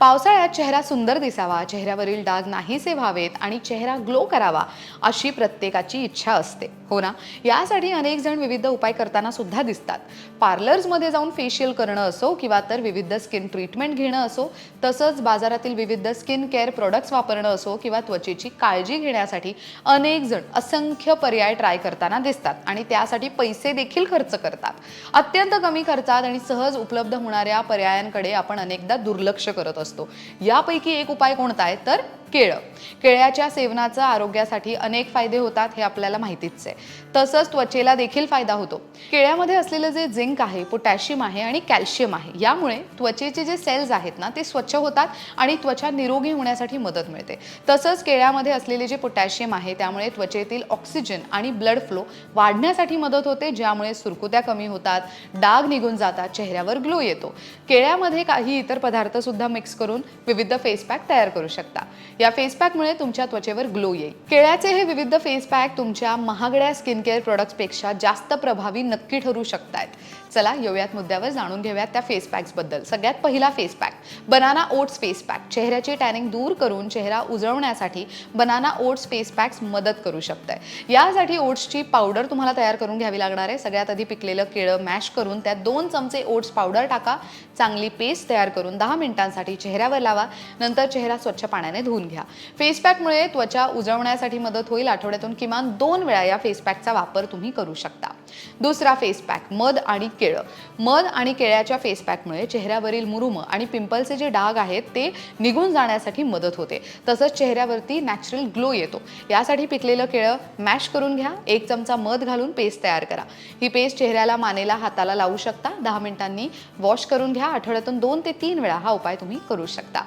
पावसाळ्यात चेहरा सुंदर दिसावा चेहऱ्यावरील डाग नाहीसे व्हावेत आणि चेहरा ग्लो करावा अशी प्रत्येकाची इच्छा असते. हो ना? यासाठी अनेक जण विविध उपाय करताना सुद्धा दिसतात. पार्लर्समध्ये जाऊन फेशियल करणं असो किंवा तर विविध स्किन ट्रीटमेंट घेणं असो तसंच बाजारातील विविध स्किन केअर प्रोडक्ट्स वापरणं असो किंवा त्वचेची काळजी घेण्यासाठी अनेक जण असंख्य पर्याय ट्राय करताना दिसतात आणि त्यासाठी पैसे देखील खर्च करतात. अत्यंत कमी खर्चात आणि सहज उपलब्ध होणाऱ्या पर्यायांकडे आपण अनेकदा दुर्लक्ष करत असतो. यापैकी एक उपाय कोणता आहे? तर केळं. केळ्याच्या सेवनाचं आरोग्यासाठी अनेक फायदे होतात हे आपल्याला माहितीच आहे. तसंच त्वचेला देखील फायदा होतो. केळ्यामध्ये असलेलं जे झिंक आहे पोटॅशियम आहे आणि कॅल्शियम आहे यामुळे त्वचेचे जे सेल्स आहेत ना ते स्वच्छ होतात आणि त्वचा निरोगी होण्यासाठी मदत मिळते. तसंच केळ्यामध्ये असलेले जे पोटॅशियम आहे त्यामुळे त्वचेतील ऑक्सिजन आणि ब्लड फ्लो वाढण्यासाठी मदत होते ज्यामुळे सुरकुत्या कमी होतात डाग निघून जातात चेहऱ्यावर ग्लो येतो. केळ्यामध्ये काही इतर पदार्थ सुद्धा मिक्स करून विविध फेस पॅक तयार करू शकता. या फेस पॅकमुळे तुमच्या त्वचेवर ग्लो येईल. केळ्याचे हे विविध फेस पॅक तुमच्या महागड्या स्किन केअर प्रोडक्ट्सपेक्षा जास्त प्रभावी नक्की ठरू शकतायत. चला येऊयात मुद्द्यावर जाणून घेऊयात त्या फेस पॅक्सबद्दल सगळ्यात पहिला face pack banana oats face pack चेहऱ्याची टॅनिंग दूर करून चेहरा उजळवण्यासाठी बनाना ओट्स फेस पॅक्स मदत करू शकतंय. यासाठी ओट्सची पावडर तुम्हाला तयार करून घ्यावी लागणार आहे. सगळ्यात आधी पिकलेलं केळं मॅश करून त्यात दोन चमचे ओट्स पावडर टाका. चांगली पेस्ट तयार करून दहा मिनिटांसाठी चेहऱ्यावर लावा. नंतर चेहरा स्वच्छ पाण्याने धुवून घ्या. फेस पॅकमुळे त्वचा उजळवण्यासाठी मदत होईल. आठवड्यातून किमान दोन वेळा या फेस पॅकचा वापर तुम्ही करू शकता. दुसरा फेस पॅक मध आणि केळं. मध आणि केळ्याच्या फेस पॅकमुळे चेहऱ्यावरील मुरुम आणि पिंपलचे जे डाग आहेत ते निघून जाण्यासाठी मदत होते. तसंच चेहऱ्यावरती नॅचरल ग्लो येतो. यासाठी पिकलेलं केळं मॅश करून घ्या. एक चमचा मध घालून पेस्ट तयार करा. ही पेस्ट चेहऱ्याला मानेला हाताला लावू शकता. दहा मिनिटांनी वॉश करून घ्या. आठवड्यातून दोन ते तीन वेळा हा उपाय तुम्ही करू शकता.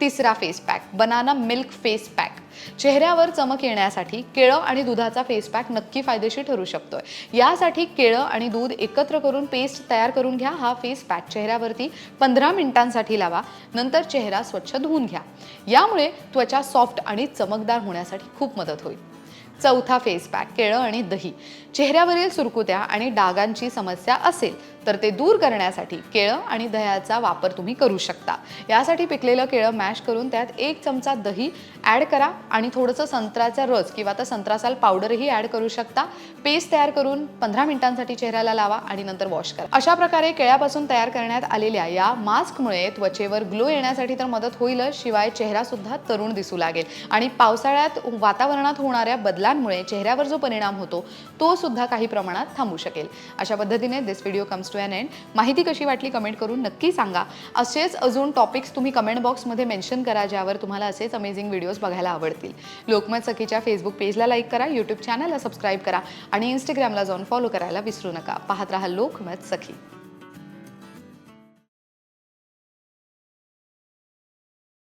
तिसरा face pack banana milk face pack चेहऱ्यावर चमक येण्यासाठी केळं आणि दुधाचा फेस पॅक नक्की फायदेशीर ठरू शकतोय. यासाठी केळं आणि दूध एकत्र करून पेस्ट तयार करून घ्या. हा फेस पॅक चेहऱ्यावरती पंधरा मिनिटांसाठी लावा. नंतर चेहरा स्वच्छ धुवून घ्या. यामुळे त्वचा सॉफ्ट आणि चमकदार होण्यासाठी खूप मदत होईल. चौथा फेस पॅक केळं आणि दही. चेहऱ्यावरील सुरकुत्या आणि डागांची समस्या असेल तर ते दूर करण्यासाठी केळं आणि दह्याचा वापर तुम्ही करू शकता. यासाठी पिकलेलं केळं मॅश करून त्यात एक चमचा दही ॲड करा आणि थोडंसं संत्र्याचा रस किंवा तर संत्रासाल पावडरही ॲड करू शकता. पेस्ट तयार करून पंधरा मिनिटांसाठी चेहऱ्याला लावा आणि नंतर वॉश करा. अशा प्रकारे केळ्यापासून तयार करण्यात आलेल्या या मास्कमुळे त्वचेवर ग्लो येण्यासाठी तर मदत होईलच शिवाय चेहरासुद्धा तरुण दिसू लागेल. आणि पावसाळ्यात वातावरणात होणाऱ्या बदला बदलांमुळे चेहऱ्यावर जो परिणाम होतो तो सुद्धा काही प्रमाणात थांबू शकेल. अशा पद्धतीने this video comes to an end माहिती कशी वाटली कमेंट करून नक्की सांगा. असेच अजून टॉपिक्स तुम्ही कमेंट बॉक्समध्ये मेन्शन करा ज्यावर तुम्हाला असेच अमेझिंग व्हिडिओज बघायला आवडतील. लोकमत सखीच्या फेसबुक पेजला लाईक करा यूट्यूब चॅनलला सबस्क्राईब करा आणि इंस्टाग्रामला जाऊन फॉलो करायला विसरू नका. पाहत राहा लोकमत सखी.